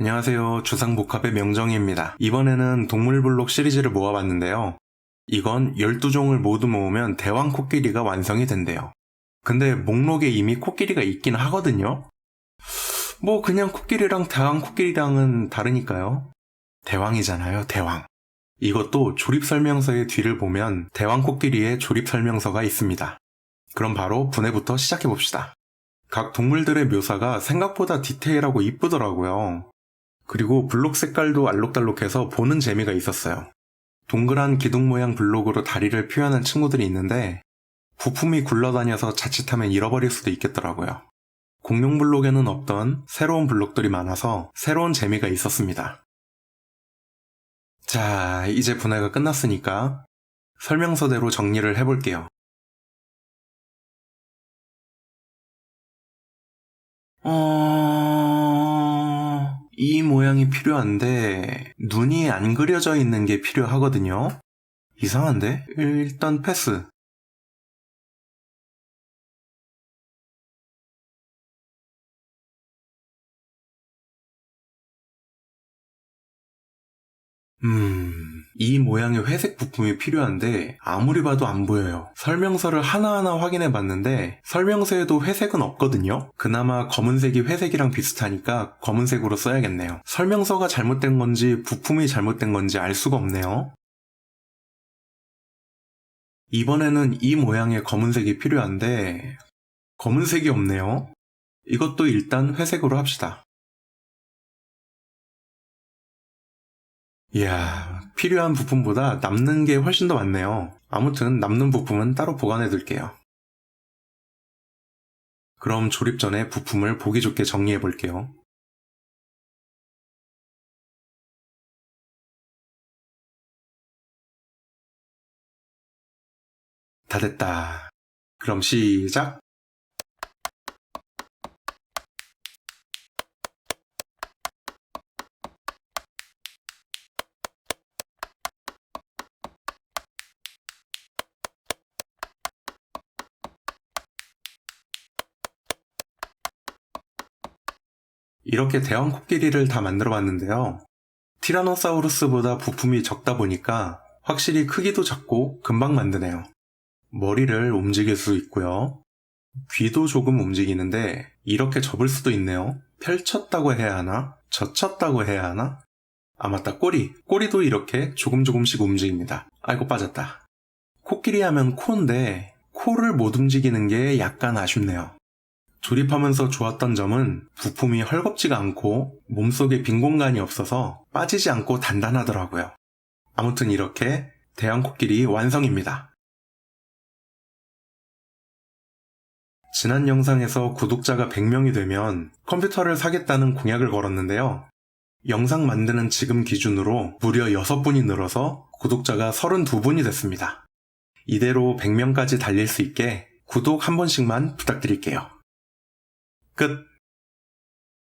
안녕하세요. 주상복합의 명정희입니다. 이번에는 동물블록 시리즈를 모아봤는데요. 이건 12종을 모두 모으면 대왕 코끼리가 완성이 된대요. 근데 목록에 이미 코끼리가 있긴 하거든요? 뭐 그냥 코끼리랑 대왕 코끼리랑은 다르니까요. 대왕이잖아요, 대왕. 이것도 조립 설명서의 뒤를 보면 대왕 코끼리의 조립 설명서가 있습니다. 그럼 바로 분해부터 시작해 봅시다. 각 동물들의 묘사가 생각보다 디테일하고 이쁘더라고요. 그리고 블록 색깔도 알록달록해서 보는 재미가 있었어요. 동그란 기둥 모양 블록으로 다리를 표현한 친구들이 있는데 부품이 굴러다녀서 자칫하면 잃어버릴 수도 있겠더라고요. 공룡 블록에는 없던 새로운 블록들이 많아서 새로운 재미가 있었습니다. 자, 이제 분해가 끝났으니까 설명서대로 정리를 해볼게요. 어... 이 모양이 필요한데 눈이 안 그려져 있는 게 필요하거든요. 이상한데? 일단 패스. 음, 이 모양의 회색 부품이 필요한데 아무리 봐도 안 보여요. 설명서를 하나하나 확인해 봤는데 설명서에도 회색은 없거든요. 그나마 검은색이 회색이랑 비슷하니까 검은색으로 써야겠네요. 설명서가 잘못된 건지 부품이 잘못된 건지 알 수가 없네요. 이번에는 이 모양의 검은색이 필요한데 검은색이 없네요. 이것도 일단 회색으로 합시다. 이야, 필요한 부품보다 남는 게 훨씬 더 많네요. 아무튼 남는 부품은 따로 보관해 둘게요. 그럼 조립 전에 부품을 보기 좋게 정리해 볼게요. 다 됐다. 그럼 시작! 이렇게 대왕 코끼리를 다 만들어 봤는데요. 티라노사우루스보다 부품이 적다 보니까 확실히 크기도 작고 금방 만드네요. 머리를 움직일 수 있고요. 귀도 조금 움직이는데 이렇게 접을 수도 있네요. 펼쳤다고 해야 하나? 젖혔다고 해야 하나? 아 맞다 꼬리 꼬리도 이렇게 조금 조금씩 움직입니다. 아이고 빠졌다. 코끼리 하면 코인데 코를 못 움직이는 게 약간 아쉽네요. 조립하면서 좋았던 점은 부품이 헐겁지가 않고 몸속에 빈 공간이 없어서 빠지지 않고 단단하더라고요. 아무튼 이렇게 대형 코끼리 완성입니다. 지난 영상에서 구독자가 100명이 되면 컴퓨터를 사겠다는 공약을 걸었는데요. 영상 만드는 지금 기준으로 무려 6분이 늘어서 구독자가 32분이 됐습니다. 이대로 100명까지 달릴 수 있게 구독 한 번씩만 부탁드릴게요. 끝.